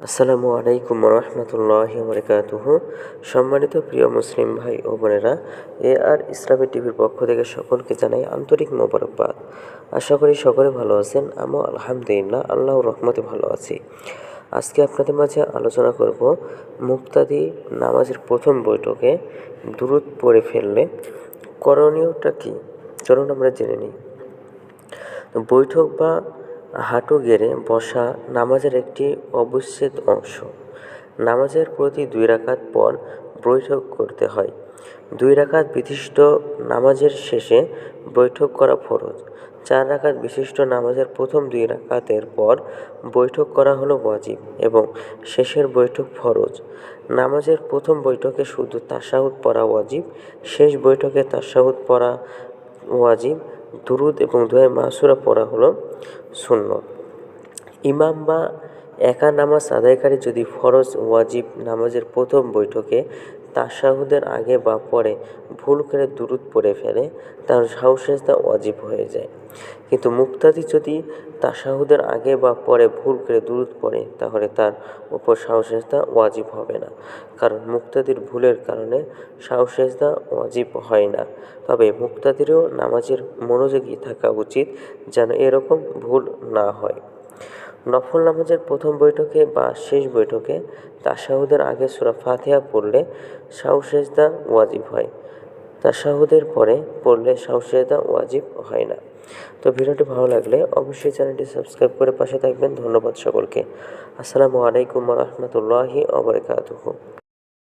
আসসালামু আলাইকুম রহমতুল্লাহ বরকাতুহ সম্মানিত প্রিয় মুসলিম ভাই ও বোনেরা, এ আর ইসলামী টিভির পক্ষ থেকে সকলকে জানাই আন্তরিক মোবারকবাদ। আশা করি সকলে ভালো আছেন, আমিও আলহামদুলিল্লাহ আল্লাহ রহমতে ভালো আছি। আজকে আপনাদের মাঝে আলোচনা করব মুক্তাদি নামাজের প্রথম বৈঠকে দূরত পড়ে ফেললে করণীয়টা কী? চলুন আমরা জেনে নিই। বৈঠক বা হাঁটু গেড়ে বসা নামাজের একটি অবিচ্ছেদ্য অংশ। নামাজের প্রতি দুই রাকাত পর বৈঠক করতে হয়। দুই রাকাত বিশিষ্ট নামাজের শেষে বৈঠক করা ফরজ। চার রাকাত বিশিষ্ট নামাজের প্রথম দুই রাকাতের পর বৈঠক করা হলো ওয়াজিব এবং শেষের বৈঠক ফরজ। নামাজের প্রথম বৈঠকে শুধু তাসাহুদ পড়া ওয়াজিব, শেষ বৈঠকে তাসাহুদ পড়া ওয়াজিব দুরুদ এবং দোয়া মাসুরা পড়া হলো শূন্য ইমাম বা একা নামাজ আদায়কারী যদি ফরজ ওয়াজিব নামাজের প্রথম বৈঠকে তাসাহুদের আগে বা পরে ভুল করে দুরুদ পড়ে ফেলে, তার সাহসেজদা ওয়াজিব হয়ে যায়। কিন্তু মুক্তাদি যদি তাসাহুদের আগে বা পরে ভুল করে দুরুদ পড়ে, তাহলে তার উপর সাহসেজদা ওয়াজিব হবে না। কারণ মুক্তাদির ভুলের কারণে সাহসেজদা ওয়াজিব হয় না। তবে মুক্তাদিরও নামাজের মনোযোগী থাকা উচিত যেন এরকম ভুল না হয়। নফল নামাজের প্রথম বৈঠকে বা শেষ বৈঠকে তাশাহুদের আগে সুরা ফাতিহা পড়লে সাউসেজদা ওয়াজিব হয়। তাশাহুদের পরে পড়লে সাউসেজদা ওয়াজিব হয় না। তো ভিডিওটি ভালো লাগলে অবশ্যই চ্যানেলটি সাবস্ক্রাইব করে পাশে থাকবেন। ধন্যবাদ সকলকে। আসসালামু আলাইকুম রহমতুল্লাহি আবরকাতুহ